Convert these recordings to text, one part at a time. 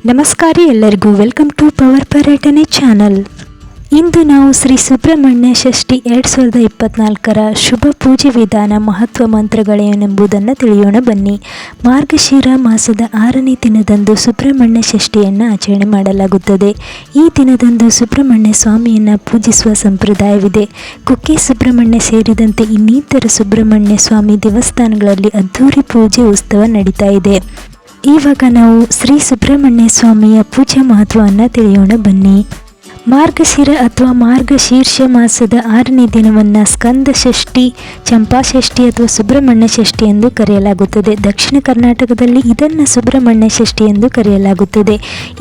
ನಮಸ್ಕಾರ ಎಲ್ಲರಿಗೂ. Welcome to power Paryatane channel ಇಂದು ನಾವು ಶ್ರೀ ಸುಬ್ರಹ್ಮಣ್ಯ ಷಷ್ಠಿ ಎರಡು ಸಾವಿರದ ಇಪ್ಪತ್ನಾಲ್ಕರ ಶುಭ ಪೂಜೆ ವಿಧಾನ ಮಹತ್ವ ಮಂತ್ರಗಳೇನೆಂಬುದನ್ನು ತಿಳಿಯೋಣ ಬನ್ನಿ. ಮಾರ್ಗಶಿರ ಮಾಸದ ಆರನೇ ದಿನದಂದು ಸುಬ್ರಹ್ಮಣ್ಯ ಷಷ್ಠಿಯನ್ನು ಆಚರಣೆ ಮಾಡಲಾಗುತ್ತದೆ. ಈ ದಿನದಂದು ಸುಬ್ರಹ್ಮಣ್ಯ ಸ್ವಾಮಿಯನ್ನು ಪೂಜಿಸುವ ಸಂಪ್ರದಾಯವಿದೆ. ಕುಕ್ಕೆ ಸುಬ್ರಹ್ಮಣ್ಯ ಸೇರಿದಂತೆ ಇನ್ನಿತರ ಸುಬ್ರಹ್ಮಣ್ಯ ಸ್ವಾಮಿ ದೇವಸ್ಥಾನಗಳಲ್ಲಿ ಅದ್ಧೂರಿ ಪೂಜೆ ಉತ್ಸವ ನಡೀತಾ ಇದೆ. ಇವಾಗ ನಾವು ಶ್ರೀ ಸುಬ್ರಹ್ಮಣ್ಯ ಸ್ವಾಮಿಯ ಪೂಜೆ ಮಹತ್ವವನ್ನು ತಿಳಿಯೋಣ ಬನ್ನಿ. ಮಾರ್ಗಶಿರ ಅಥವಾ ಮಾರ್ಗಶೀರ್ಷ ಮಾಸದ ಆರನೇ ದಿನವನ್ನು ಸ್ಕಂದ ಷಷ್ಠಿ ಚಂಪಾಷಷ್ಠಿ ಅಥವಾ ಸುಬ್ರಹ್ಮಣ್ಯ ಷಷ್ಠಿ ಎಂದು ಕರೆಯಲಾಗುತ್ತದೆ. ದಕ್ಷಿಣ ಕರ್ನಾಟಕದಲ್ಲಿ ಇದನ್ನು ಸುಬ್ರಹ್ಮಣ್ಯ ಷಷ್ಠಿ ಎಂದು ಕರೆಯಲಾಗುತ್ತದೆ.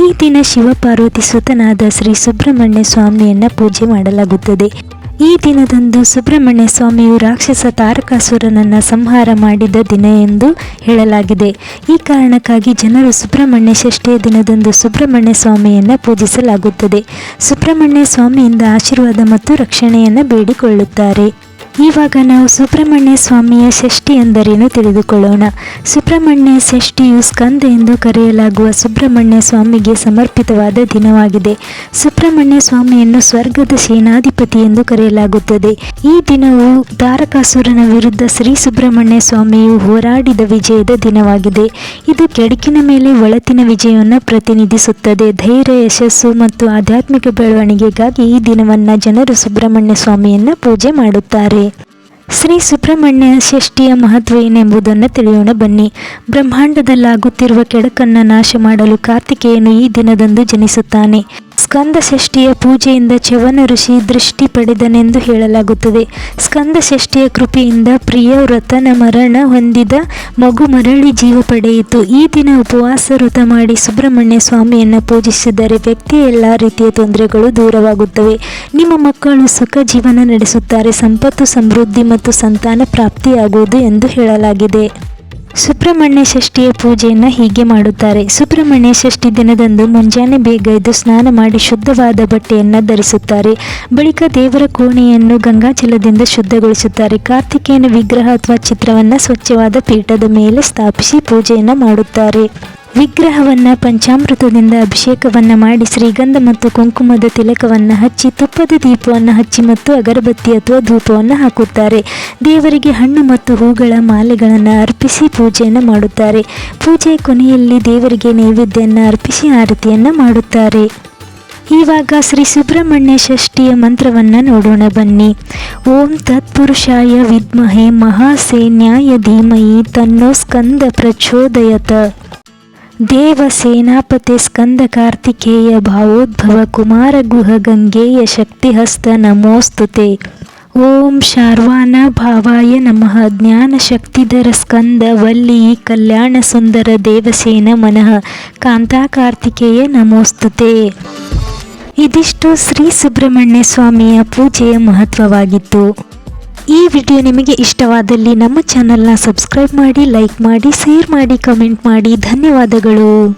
ಈ ದಿನ ಶಿವಪಾರ್ವತಿ ಸುತನಾದ ಶ್ರೀ ಸುಬ್ರಹ್ಮಣ್ಯ ಸ್ವಾಮಿಯನ್ನು ಪೂಜೆ ಮಾಡಲಾಗುತ್ತದೆ. ಈ ದಿನದಂದು ಸುಬ್ರಹ್ಮಣ್ಯ ಸ್ವಾಮಿಯು ರಾಕ್ಷಸ ತಾರಕಾಸುರನನ್ನು ಸಂಹಾರ ಮಾಡಿದ ದಿನ ಎಂದು ಹೇಳಲಾಗಿದೆ. ಈ ಕಾರಣಕ್ಕಾಗಿ ಜನರು ಸುಬ್ರಹ್ಮಣ್ಯ ಷಷ್ಠಿಯ ದಿನದಂದು ಸುಬ್ರಹ್ಮಣ್ಯ ಸ್ವಾಮಿಯನ್ನು ಪೂಜಿಸಲಾಗುತ್ತದೆ. ಸುಬ್ರಹ್ಮಣ್ಯ ಸ್ವಾಮಿಯಿಂದ ಆಶೀರ್ವಾದ ಮತ್ತು ರಕ್ಷಣೆಯನ್ನು ಬೇಡಿಕೊಳ್ಳುತ್ತಾರೆ. ಇವಾಗ ನಾವು ಸುಬ್ರಹ್ಮಣ್ಯ ಸ್ವಾಮಿಯ ಷಷ್ಠಿ ಎಂದರೇನು ತಿಳಿದುಕೊಳ್ಳೋಣ. ಸುಬ್ರಹ್ಮಣ್ಯ ಷಷ್ಠಿಯು ಸ್ಕಂದ ಎಂದು ಕರೆಯಲಾಗುವ ಸುಬ್ರಹ್ಮಣ್ಯ ಸ್ವಾಮಿಗೆ ಸಮರ್ಪಿತವಾದ ದಿನವಾಗಿದೆ. ಸುಬ್ರಹ್ಮಣ್ಯ ಸ್ವಾಮಿಯನ್ನು ಸ್ವರ್ಗದ ಸೇನಾಧಿಪತಿ ಎಂದು ಕರೆಯಲಾಗುತ್ತದೆ. ಈ ದಿನವು ತಾರಕಾಸುರನ ವಿರುದ್ಧ ಶ್ರೀ ಸುಬ್ರಹ್ಮಣ್ಯ ಸ್ವಾಮಿಯು ಹೋರಾಡಿದ ವಿಜಯದ ದಿನವಾಗಿದೆ. ಇದು ಕೆಡಕಿನ ಮೇಲೆ ಒಳತಿನ ವಿಜಯವನ್ನು ಪ್ರತಿನಿಧಿಸುತ್ತದೆ. ಧೈರ್ಯ, ಯಶಸ್ಸು ಮತ್ತು ಆಧ್ಯಾತ್ಮಿಕ ಬೆಳವಣಿಗೆಗಾಗಿ ಈ ದಿನವನ್ನು ಜನರು ಸುಬ್ರಹ್ಮಣ್ಯ ಸ್ವಾಮಿಯನ್ನು ಪೂಜೆ ಮಾಡುತ್ತಾರೆ. ಶ್ರೀ ಸುಬ್ರಹ್ಮಣ್ಯ ಷಷ್ಠಿಯ ಮಹತ್ವ ಏನೆಂಬುದನ್ನು ತಿಳಿಯೋಣ ಬನ್ನಿ. ಬ್ರಹ್ಮಾಂಡದಲ್ಲಾಗುತ್ತಿರುವ ಕೆಡಕನ್ನು ನಾಶ ಮಾಡಲು ಕಾರ್ತಿಕೇಯನು ಈ ದಿನದಂದು ಜನಿಸುತ್ತಾನೆ. ಸ್ಕಂದ ಷಷ್ಠಿಯ ಪೂಜೆಯಿಂದ ಚವನ ಋಷಿ ದೃಷ್ಟಿ ಪಡೆದನೆಂದು ಹೇಳಲಾಗುತ್ತದೆ. ಸ್ಕಂದ ಷಷ್ಠಿಯ ಕೃಪೆಯಿಂದ ಪ್ರಿಯ ವ್ರತನ ಮರಣ ಹೊಂದಿದ ಮಗು ಮರಳಿ ಜೀವ ಪಡೆಯಿತು. ಈ ದಿನ ಉಪವಾಸ ವ್ರತ ಮಾಡಿ ಸುಬ್ರಹ್ಮಣ್ಯ ಸ್ವಾಮಿಯನ್ನು ಪೂಜಿಸಿದರೆ ವ್ಯಕ್ತಿಯ ಎಲ್ಲ ರೀತಿಯ ತೊಂದರೆಗಳು ದೂರವಾಗುತ್ತವೆ. ನಿಮ್ಮ ಮಕ್ಕಳು ಸುಖ ಜೀವನ ನಡೆಸುತ್ತಾರೆ. ಸಂಪತ್ತು, ಸಮೃದ್ಧಿ ಮತ್ತು ಸಂತಾನ ಪ್ರಾಪ್ತಿಯಾಗುವುದು ಎಂದು ಹೇಳಲಾಗಿದೆ. ಸುಬ್ರಹ್ಮಣ್ಯ ಷಷ್ಠಿಯ ಪೂಜೆಯನ್ನು ಹೀಗೆ ಮಾಡುತ್ತಾರೆ. ಸುಬ್ರಹ್ಮಣ್ಯ ಷಷ್ಠಿ ದಿನದಂದು ಮುಂಜಾನೆ ಬೇಗ ಎದ್ದು ಸ್ನಾನ ಮಾಡಿ ಶುದ್ಧವಾದ ಬಟ್ಟೆಯನ್ನು ಧರಿಸುತ್ತಾರೆ. ಬಳಿಕ ದೇವರ ಕೋಣೆಯನ್ನು ಗಂಗಾಜಲದಿಂದ ಶುದ್ಧಗೊಳಿಸುತ್ತಾರೆ. ಕಾರ್ತಿಕೇಯನ ವಿಗ್ರಹ ಅಥವಾ ಚಿತ್ರವನ್ನು ಸ್ವಚ್ಛವಾದ ಪೀಠದ ಮೇಲೆ ಸ್ಥಾಪಿಸಿ ಪೂಜೆಯನ್ನು ಮಾಡುತ್ತಾರೆ. ವಿಗ್ರಹವನ್ನು, ಪಂಚಾಮೃತದಿಂದ ಅಭಿಷೇಕವನ್ನು ಮಾಡಿ ಶ್ರೀಗಂಧ ಮತ್ತು ಕುಂಕುಮದ ತಿಲಕವನ್ನು ಹಚ್ಚಿ ತುಪ್ಪದ ದೀಪವನ್ನು ಹಚ್ಚಿ ಮತ್ತು ಅಗರಬತ್ತಿ ಅಥವಾ ಧೂಪವನ್ನು ಹಾಕುತ್ತಾರೆ. ದೇವರಿಗೆ ಹಣ್ಣು ಮತ್ತು ಹೂಗಳ ಮಾಲೆಗಳನ್ನು ಅರ್ಪಿಸಿ ಪೂಜೆಯನ್ನು ಮಾಡುತ್ತಾರೆ. ಪೂಜೆಯ ಕೊನೆಯಲ್ಲಿ ದೇವರಿಗೆ ನೈವೇದ್ಯವನ್ನು ಅರ್ಪಿಸಿ ಆರತಿಯನ್ನು ಮಾಡುತ್ತಾರೆ. ಇವಾಗ ಶ್ರೀ ಸುಬ್ರಹ್ಮಣ್ಯ ಷಷ್ಠಿಯ ಮಂತ್ರವನ್ನು ನೋಡೋಣ ಬನ್ನಿ. ಓಂ ತತ್ಪುರುಷಾಯ ವಿದ್ಮಹೆ ಮಹಾಸೇನ್ಯಾಯ ಧೀಮಹಿ ತನ್ನೋ ಸ್ಕಂದ ಪ್ರಚೋದಯತ. ದೇವ ಸೇನಾಪತಿ ಸ್ಕಂದ ಕಾರ್ತಿಕೇಯ ಭಾವೋದ್ಭವ ಕುಮಾರ ಗುಹ ಗಂಗೆಯ ಶಕ್ತಿಹಸ್ತ ನಮೋಸ್ತುತೆ. ಓಂ ಶಾರ್ವಾನ ಭಾವಾಯ ನಮಃ. ಜ್ಞಾನ ಶಕ್ತಿಧರ ಸ್ಕಂದ ವಲ್ಲಿ ಕಲ್ಯಾಣ ಸುಂದರ ದೇವಸೇನ ಮನಃ. ಕಾಂತಾ ಕಾರ್ತಿಕೇಯ ನಮೋಸ್ತುತೆ. ಇದಿಷ್ಟು ಶ್ರೀ ಸುಬ್ರಹ್ಮಣ್ಯ ಸ್ವಾಮಿಯ ಪೂಜೆಯ ಮಹತ್ವವಾಗಿತ್ತು ಈ ವಿಡಿಯೋ ನಿಮಗೆ ಇಷ್ಟವಾದಲ್ಲಿ ನಮ್ಮ ಚಾನಲ್ನ ಸಬ್ಸ್ಕ್ರೈಬ್ ಮಾಡಿ, ಲೈಕ್ ಮಾಡಿ, ಶೇರ್ ಮಾಡಿ, ಕಮೆಂಟ್ ಮಾಡಿ. ಧನ್ಯವಾದಗಳು.